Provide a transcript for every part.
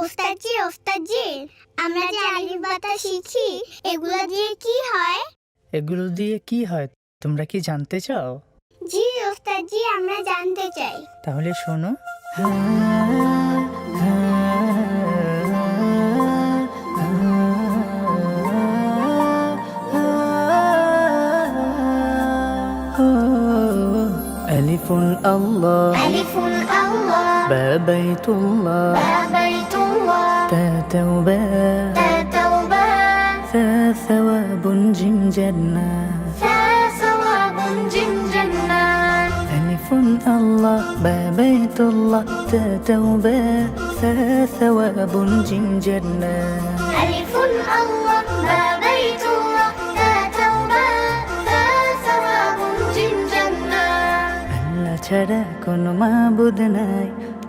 ওস্তাদজি ওস্তাদজি আমরা যে আলিফ বাতা শিখি এগুলো দিয়ে কি হয় এগুলো দিয়ে কি হয় তোমরা কি জানতে চাও জি ওস্তাদজি আমরা জানতে চাই তাহলে শোনো ألف الله আলিফুল আল্লাহ با بيت الله বা বাইতুল্লাহ تا توبة তা তাওবা ثا ثواب جم جنة তা সাওয়াবুন জিন জান্নাত ألف الله با بيت الله تا توبة ثا ثواب جم جنة আলিফুল আল্লাহ বা বাইতুল্লাহ তা তাওবা তা সাওয়াবুন জিন জান্নাত আল্লাহ ছাড়া কোনো মাবুদ নাই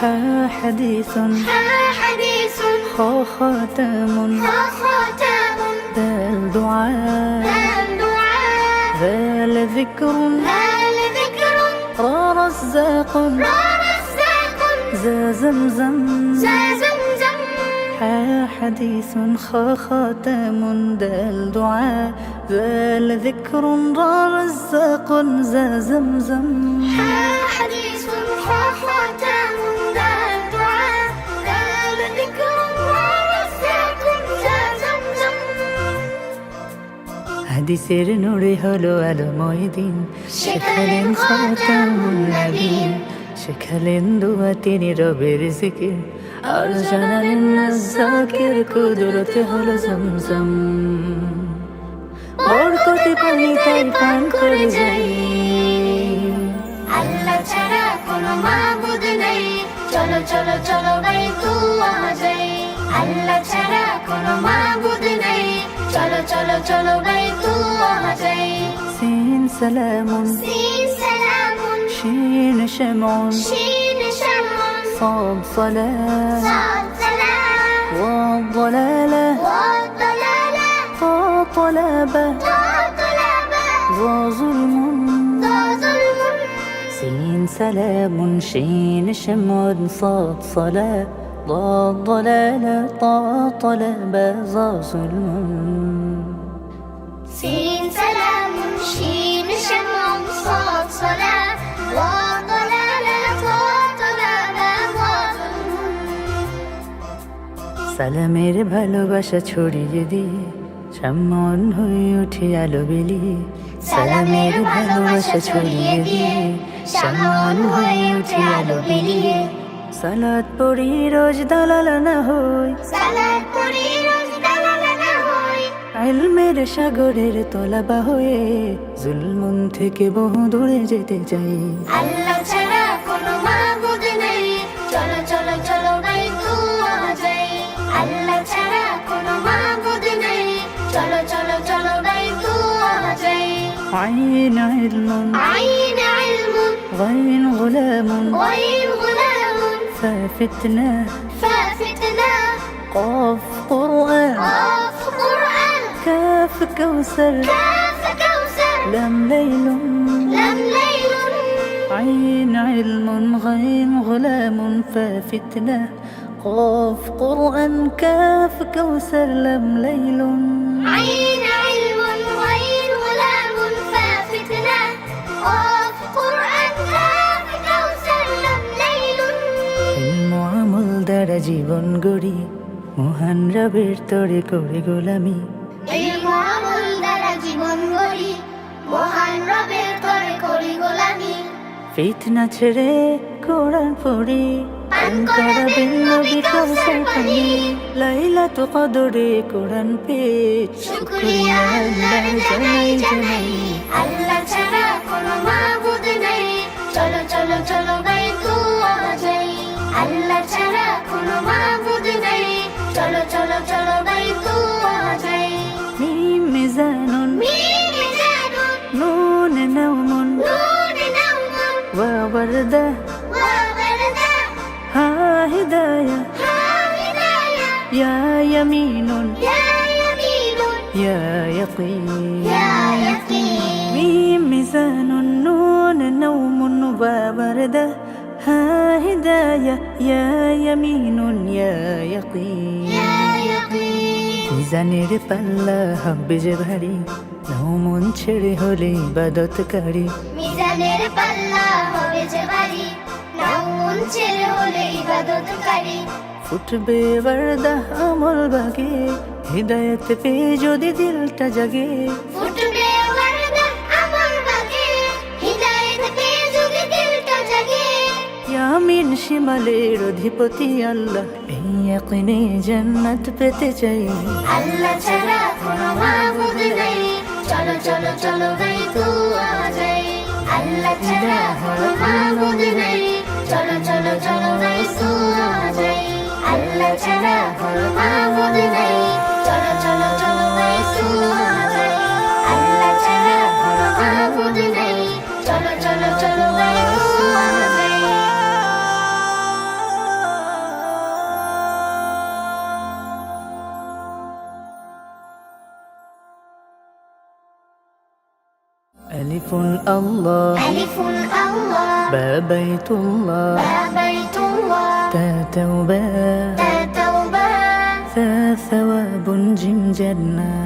حا حديث. خا خاتم. دال دعاء ذال ذكر را رزاق. ذا زمزم. حا حديث. خا خاتم. دال دعاء ذا ذكر را رزاق. ذا زمزم. حا حديث. হাদিসের নূরে হলো আলোময় দিন। শেখালেন নবীন শেখালেন দোয়া তিনি রবের জিকির। আর জানালেন নাজ্জাকের কুদরতে হলো জমজম বরকতে পানি তাই পান করে যাই। আল্লাহ ছাড়া কোনো মাবুদ চলো চলো চলো বাইতুল্লাহ যাই আল্লাহ ছাড়া কোনো মাবুদ চলো চলো চলো বাইতুল্লাহ যাই سين سلام সিন সালামুন شين شمع শিন শামুন صاد صلاة সাদ সালাম والضلالة ওয়া দালালা طا طلبة তা তুলাবা ظا ظلم তা জুলমুন سين سلام شين شمع صاد صلاة ضاد ضلالة طا طلبة ظا ظلم سين سلام شين شمع صاد صلاة وضلالة وضلالة وظلم সালামের ভালোবাসা ছড়িয়ে দিয়ে সামন হয়ে উঠে আলো বেলিয়ে সালামের ভালোবাসা ছড়িয়ে দিয়ে সামন হয়ে উঠে আলো বেলিয়ে সালাত পড়ি রোজ দালাল না হই সালাত করি রোজ দালালা না হই আলমের সাগরের তলাবা হয়ে জুলমুন থেকে বহু দূরে যেতে চাই আল্লাহ ছাড়া কোনো মাবুদ নেই চলো চলো চলো বাইতুল্লাহ যাই আল্লাহ ছাড়া কোনো মাবুদ নেই চলো চলো চলো বাইতুল্লাহ যাই عين علم عين علم غين غلام غير غلام ففتنة ففتنا قاف قرآن قاف قرآن كاف كوثر كاف كوثر لم ليل لم ليل عين علم غيم غلام ففتنة قاف قرآن كاف كوثر لم ليل عين علم غير غلام ففتنا قاف قرآن كاف كوثر لم ليل ইলম আমল দ্বারা জীবন গড়ি মহান রবের তরে করে গোলামি ilmu আমল দ্বারা জীবন গড়ি মহান রবের তরে করি গোলামি। ফিতনা ছেড়ে কোরআন পড়ি পান পান করাবেন করাবেন নবী নবী কাউসার কাউসার পানি। পানি। লাইলা তো কদরে কোরআন পেয়ে শুকরিয়া আল্লাহর জানাই জানাই। আল্লাহ ছাড়া কোনো মাবুদ নেই। চলো চলো চলো বাইতুল্লাহ যাই আল্লাহ ছাড়া কোনো মাবুদ وردة. وبردة ها هداية ها هداية يا يمين. يا يمين. يا يقين. يا يقين. ميم ميزان النون نوم وبردة ها هداية يا يمين. يا يقين. يا يقين. ميزان رفالة হাব্বে جبهري. نوم নৌমন بدت كاري ميزان মিজানের পাল্লা হবে যে বাড়ি। নাও মন ছেড়ে হলে ইবাদতকারী। ফুটবে বরদা আমল বাগে হৃদয়ত পেয়ে যদি দিলটা জাগে। ফুটবে ওয়ারদা আমার বাগে হৃদয়ের পেয়ে যদি দিলটা জাগে। ইয়ামিন শিমালের অধিপতি আল্লাহ এই ইয়াকিনে জান্নাত পেতে চাই। আল্লাহ ছাড়া কোনো মাবুদ নেই। চলো চলো চলো গাই যাই আল্লাহ ছাড়া কোনো মাবুদ নাই। চলো চলো চলো তুয়া যাই আল্লাহ ছাড়া কোনো মাবুদ নেই ألف الله. ألف الله. با بيت الله. بيت الله. تا توبة. توبة. ثا ثواب جم جنة.